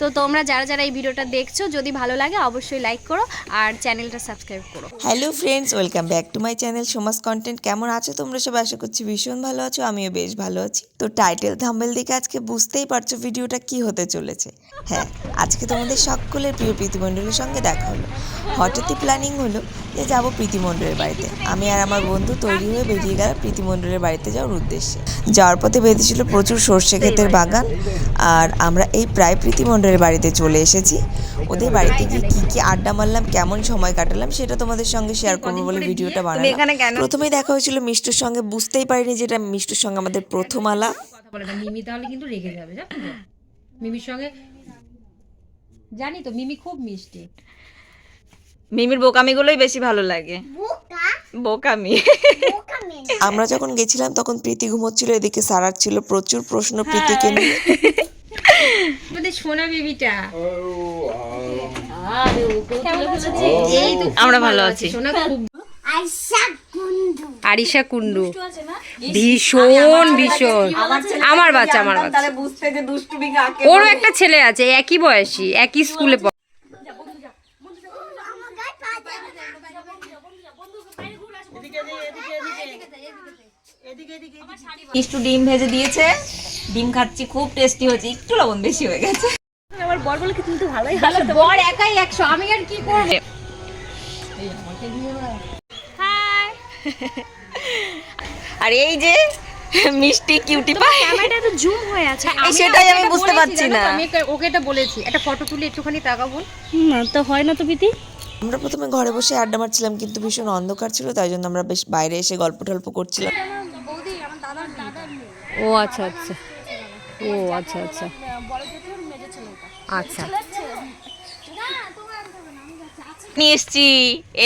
তো তোমরা যারা যারা এই ভিডিওটা দেখছ, যদি ভালো লাগে অবশ্যই লাইক করো আর চ্যানেলটা সাবস্ক্রাইব করো। Hello friends welcome back to my channel Soma's content কেমন আছো তোমরা? সব আশা করছি ভীষণ ভালো আছো, আমিও বেশ ভালো আছি। তো টাইটেল থাম্বেল দেখে আজকে বুঝতেই পারছ ভিডিওটা কি হতে চলেছে। হ্যাঁ আজকে তোমাদের সকলের প্রিয় প্রীতিমণ্ডলের সঙ্গে দেখা হলো। হঠাৎই প্ল্যানিং হলো যে যাব প্রীতিমণ্ডলের বাড়িতে। আমি আর আমার বন্ধু তৈরি হয়ে বেরিয়ে গেল প্রীতিমণ্ডলের বাড়িতে যাওয়ার উদ্দেশ্যে। যাওয়ার পথে বেঁধেছিল প্রচুর সর্ষে ক্ষেতের বাগান। আর আমরা এই প্রায় প্রীতিমণ্ডলের বাড়িতে চলে এসেছি। ওদের বাড়িতে গিয়ে কী কী আড্ডা মারলাম কেমন সময় কাটালাম সেটা তোমাদের সঙ্গে শেয়ার করব বলে ভিডিওটা বানালাম। প্রথমেই দেখা হয়েছিল মিষ্টুর সঙ্গে বুঝতেই পারিনি যেটা মিষ্টুর সঙ্গে আমাদের প্রথম আলাপ। না মিমি তাহলে কিন্তু রেগে যাবে মিমির সঙ্গে জানি তো মিমি খুব মিষ্টি। মিমির বোকামিগুলোই বেশি ভালো লাগে। বোকামি। আমরা যখন গেছিলাম তখন প্রীতি ঘুমোচ্ছিল এদিকে সারার ছিল প্রচুর প্রশ্ন প্রীতিকে নিয়ে। আমাদের সোনা বেবিটা। আমরা ভালো আছি। আরিশা কুন্ডু ভীষণ ভীষণ। আমার বাচ্চা আমার বাচ্চা বুঝতে যে দুষ্টুমি কাকে ওরও একটা ছেলে আছে একই বয়সী একই স্কুলে একটু ডিম ভেজে দিয়েছে। ডিম খাচ্ছি খুব টেস্টি হচ্ছে একটু লবণ বেশি হয়ে গেছে। বর একাই একশো আমি আর কি করব? আর এই যে মিষ্টি কিউটি পাই ক্যামেরাটা তো জুম হয়ে আছে। এই সেটাই আমি বুঝতে পারছি না। আমি ওকে এটা বলেছি। একটা ফটো তুলে একটুখানি তাকাবো না তো হয় না তো প্রীতি। আমরা প্রথমে ঘরে বসে আড্ডা মারছিলাম কিন্তু ভীষণ অন্ধকার ছিল তাই জন্য আমরা বেশ বাইরে এসে গল্প টল্প করছিলাম। ও আচ্ছা আচ্ছা। ও আচ্ছা আচ্ছা। আচ্ছা। নিয়ে এসছি।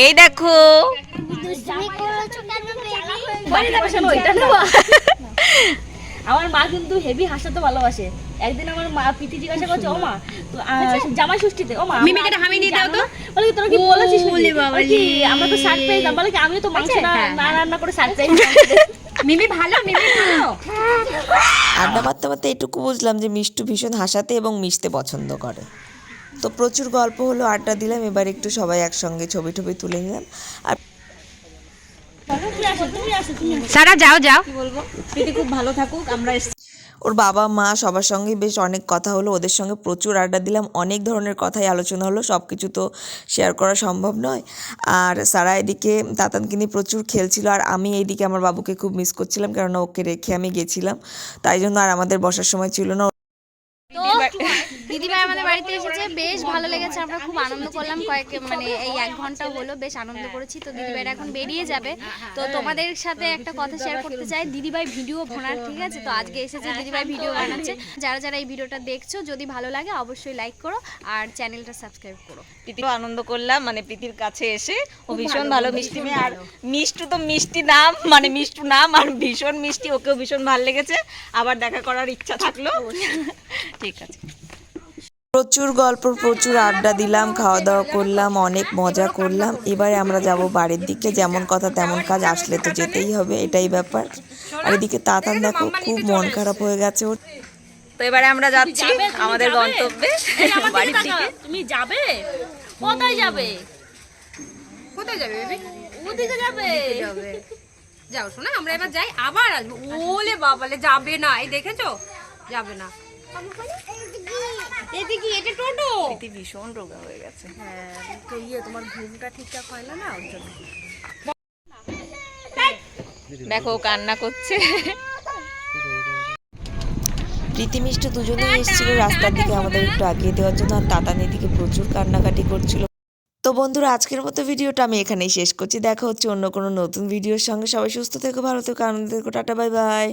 এই দেখো। আমার মা কিন্তু হেভি হাসাতে ভালোবাসে। একদিন আমার মা প্রীতি জিজ্ঞাসা করছে ও মা তো জামাই ষষ্ঠীতে ও মা মিমিকে হামি দিয়ে দাও তো। বলে কি তোরা কি বলেছিস? বলে কি, আমরা তো সারপ্রাইজ বলে কি আমিও তো মাংস না না রান্না করে সারপ্রাইজ মিমি ভালো মিমি ভালো। আড্ডা মারতে মারতে এটুকু বুঝলাম যে মিষ্টু ভীষণ হাসাতে এবং মিশতে পছন্দ করে। তো প্রচুর গল্প হলো আড্ডা দিলাম এবার একটু সবাই একসঙ্গে ছবি টবি তুলে নিলাম। আর তুমি আসো তুমি আসো তুমি আসো। সারা যাও যাও। প্রীতি খুব ভালো থাকুক আমরা ওর বাবা মা সবার সঙ্গে বেশ অনেক কথা হলো ওদের সঙ্গে প্রচুর আড্ডা দিলাম অনেক ধরনের কথাই আলোচনা হলো সব কিছু তো শেয়ার করা সম্ভব নয়। আর সারা এদিকে তাতানকে নিয়ে প্রচুর খেলছিল আর আমি এইদিকে আমার বাবুকে খুব মিস করছিলাম কেননা ওকে রেখে আমি গেছিলাম তাই জন্য আর আমাদের বসার সময় ছিল না। দিদিভাই আমাদের বাড়িতে এসেছে। বেশ ভালো লেগেছে আমরা খুব আনন্দ করলাম কয়েক মানে এই এক ঘণ্টা হলো বেশ আনন্দ করেছি। তো দিদিভাইরা এখন বেরিয়ে যাবে। তো তোমাদের সাথে একটা কথা শেয়ার করতে চাই। দিদিভাই ভিডিও বানার ঠিক আছে? তো আজকে এসেছে দিদিভাই ভিডিও বানাচ্ছে। যারা যারা এই ভিডিওটা দেখছ যদি ভালো লাগে অবশ্যই লাইক করো আর চ্যানেলটা সাবস্ক্রাইব করো। প্রীতি আনন্দ করলাম মানে প্রীতির কাছে এসে ও ভীষণ ভালো মিষ্টি মেয়ে আর মিষ্টু তো মিষ্টি নাম মানে মিষ্টু নাম আর ভীষণ মিষ্টি ওকেও ভীষণ ভালো লেগেছে। আবার দেখা করার ইচ্ছা থাকল। ঠিক আছে। প্রচুর গল্প প্রচুর আড্ডা দিলাম খাওয়া দাওয়া করলাম অনেক মজা করলাম। এবারে আমরা যাব বাড়ির দিকে যেমন কথা তেমন কাজ আসলে তো যেতেই হবে এটাই ব্যাপার। আর এদিকে তাতান দেখো খুব মন খারাপ হয়ে গেছে ওর। তো এবারে আমরা যাচ্ছি আমাদের গন্তব্যে বাড়ির দিকে। তুমি যাবে? কোথায় যাবে? কোথায় যাবে বেবি? ওদিকে যাবে। যাও শোনা আমরা এবার যাই আবার আসব। ওলে বাবালে যাবে না এই দেখেছ? যাবে না। এটা টোটো? প্রীতি ভীষণ রোগা হয়ে গেছে। তো ইয়ে তোমার ঘুমটা ঠিকঠাক হয় না না? ওর জন্য। দেখো কান্না করছে। প্রীতি মিষ্টি দুজনেই এসেছিল রাস্তার দিকে আমাদের একটু আগিয়ে দেওয়ার জন্য আর তাতান এদিকে প্রচুর কান্নাকাটি করছিল। তো বন্ধুরা আজকের মতো ভিডিওটা আমি এখানেই শেষ করছি। দেখা হচ্ছে অন্য কোনো নতুন ভিডিওর সঙ্গে। সবাই সুস্থ থেকো ভালো থেকো আনন্দ থেকো। Tata bye bye.